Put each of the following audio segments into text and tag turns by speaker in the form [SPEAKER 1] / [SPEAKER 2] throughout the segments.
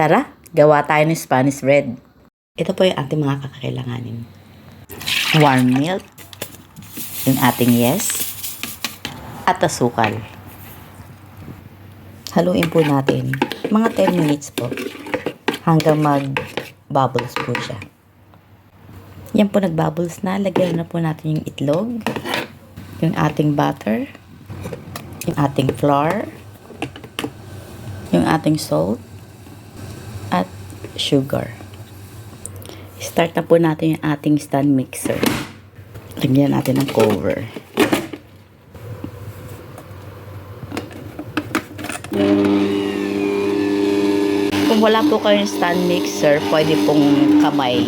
[SPEAKER 1] Tara, gawa tayo ng Spanish bread. Ito po yung ating mga kakailanganin. Warm milk, yung ating yes, at asukal. Haluin po natin. Mga 10 minutes po. Hanggang mag-bubbles po siya. Yan po nag-bubbles na. Lagyan na po natin yung itlog. Yung ating butter. Yung ating flour. Yung ating salt. Sugar. Start na po natin yung ating stand mixer. Lagyan natin ng cover. Kung wala po kayong stand mixer, pwede pong kamay.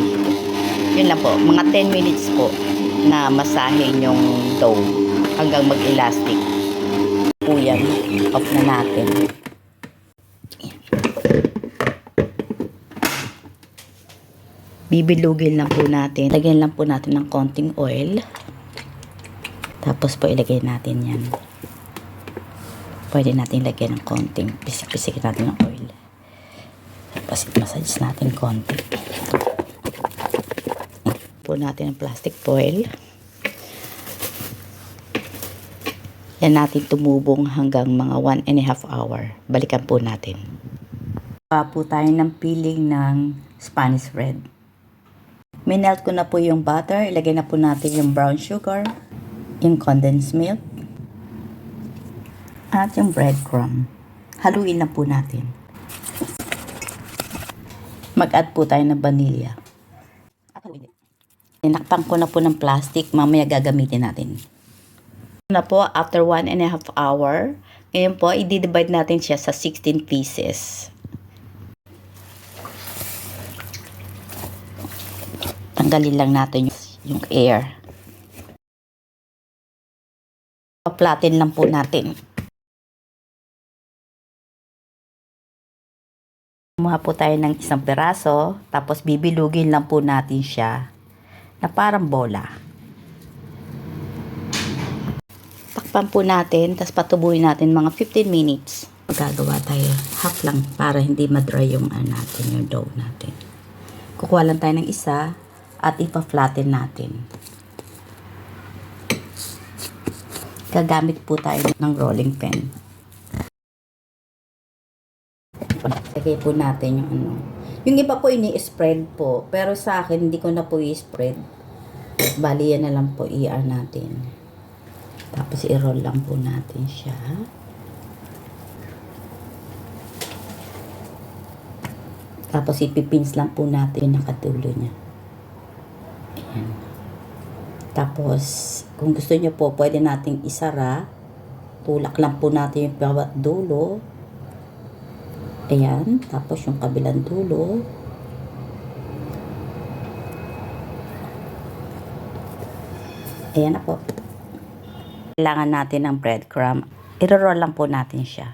[SPEAKER 1] Yun lang po, mga 10 minutes po na masahin yung dough hanggang mag-elastic. Po yan. Off na natin. Bibilugin lang po natin. Lagyan lang po natin ng konting oil. Tapos po ilagay natin yan. Pwede natin lagyan ng konting pisik-pisik natin ng oil. Tapos massage natin konti. Po natin ang plastic foil. Yan natin tumubong hanggang mga 1 and a half hour. Balikan po natin. Pa po tayo ng peeling ng Spanish bread. Minelt ko na po yung butter. Ilagay na po natin yung brown sugar, yung condensed milk, at yung breadcrumb. Haluin na po natin. Mag-add po tayo ng vanilla. Tinakpan ko na po ng plastic. Mamaya gagamitin natin. Na po, after one and a half hour, ngayon po, i-divide natin siya sa 16 pieces. Tanggalin lang natin yung, air. Pa-flatten lang po natin. Kumuha po tayo ng isang peraso, tapos bibilugin lang po natin siya na parang bola. Takpan po natin, tapos patubuhin natin mga 15 minutes. Magagawa tayo half lang para hindi madry yung ano natin, yung dough natin. Kukuha lang tayo ng isa at ipa-flatten natin. Gagamit po tayo ng rolling pin. Lagay po natin yung ano. Yung iba po ini-spread po. Pero sa akin, hindi ko na po i-spread. Bali, yan na lang po i-R natin. Tapos i-roll lang po natin siya. Tapos ipipins lang po natin yung nakatulo niya. Tapos, kung gusto niyo po, pwede nating isara. Tulak lang po natin yung bawat dulo. Ayan. Tapos yung kabilang dulo. Ayan na po. Kailangan natin ng breadcrumb. Iro-roll lang po natin siya.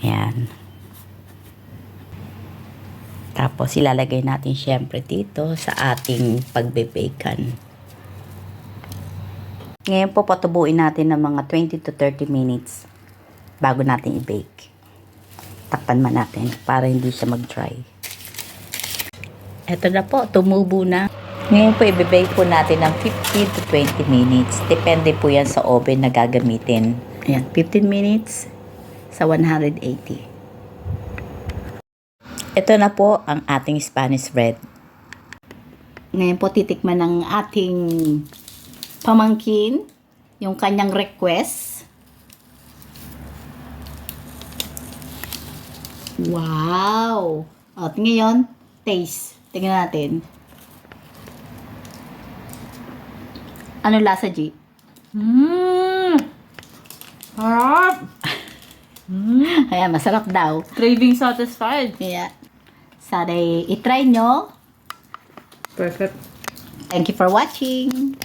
[SPEAKER 1] Ayan. Tapos ilalagay natin syempre dito sa ating pagbe-bakean. Ngayon po patubuin natin ng mga 20 to 30 minutes bago natin i-bake. Takpan man natin para hindi siya mag-dry. Ito na po, tumubo na. Ngayon po i-bake po natin ng 15 to 20 minutes. Depende po yan sa oven na gagamitin. Ayan, 15 minutes sa 180. Ito na po ang ating Spanish bread. Ngayon po titikman ng ating pamangkin yung kanyang request. Wow! At ngayon, taste. Tingnan natin. Ano lasa, G?
[SPEAKER 2] Mmm! Harap!
[SPEAKER 1] Ayan, masarap daw.
[SPEAKER 2] Craving satisfied.
[SPEAKER 1] Kaya, sana i-try nyo.
[SPEAKER 2] Perfect.
[SPEAKER 1] Thank you for watching.